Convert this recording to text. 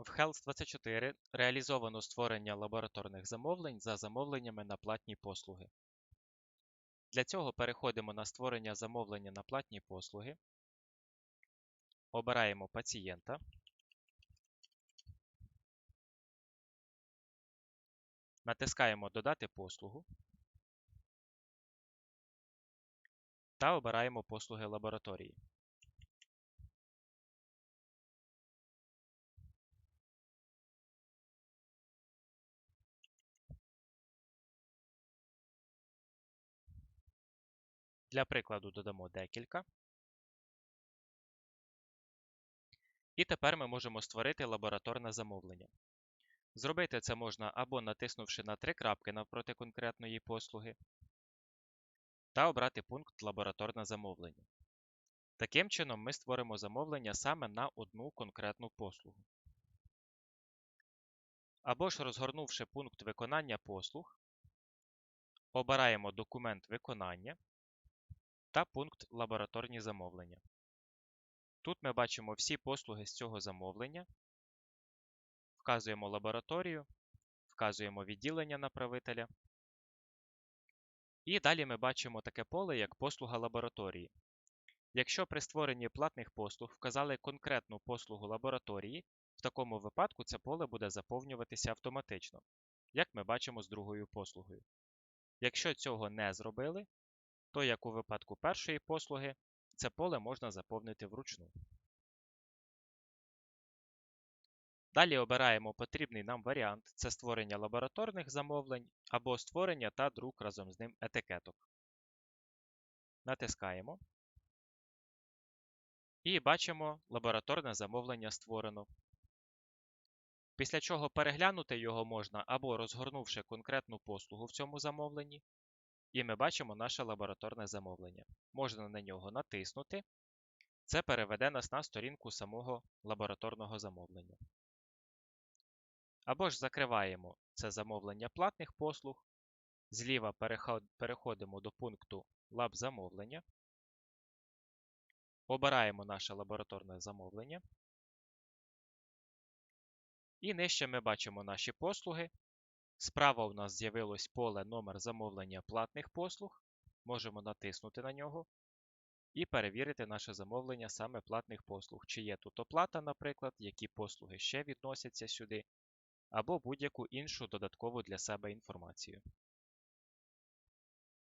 В Health24 реалізовано створення лабораторних замовлень за замовленнями на платні послуги. Для цього переходимо на створення замовлення на платні послуги, обираємо пацієнта, натискаємо Додати послугу та обираємо послуги лабораторії. Для прикладу додамо декілька. І тепер ми можемо створити лабораторне замовлення. Зробити це можна або натиснувши на три крапки навпроти конкретної послуги, та обрати пункт Лабораторне замовлення. Таким чином ми створимо замовлення саме на одну конкретну послугу. Або ж розгорнувши пункт виконання послуг, обираємо документ виконання та пункт Лабораторні замовлення. Тут ми бачимо всі послуги з цього замовлення, вказуємо лабораторію, вказуємо відділення направителя. І далі ми бачимо таке поле, як послуга лабораторії. Якщо при створенні платних послуг вказали конкретну послугу лабораторії, в такому випадку це поле буде заповнюватися автоматично, як ми бачимо з другою послугою. Якщо цього не зробили, то як у випадку першої послуги, це поле можна заповнити вручну. Далі обираємо потрібний нам варіант це створення лабораторних замовлень або створення та друк разом з ним етикеток. Натискаємо. І бачимо, лабораторне замовлення створено. Після чого переглянути його можна або розгорнувши конкретну послугу в цьому замовленні, і ми бачимо наше лабораторне замовлення. Можна на нього натиснути. Це переведе нас на сторінку самого лабораторного замовлення. Або ж закриваємо це замовлення платних послуг. Зліва переходимо до пункту Лаб замовлення. Обираємо наше лабораторне замовлення. І нижче ми бачимо наші послуги. Справа у нас з'явилось поле номер замовлення платних послуг. Можемо натиснути на нього і перевірити наше замовлення саме платних послуг. Чи є тут оплата, наприклад, які послуги ще відносяться сюди, або будь-яку іншу додаткову для себе інформацію.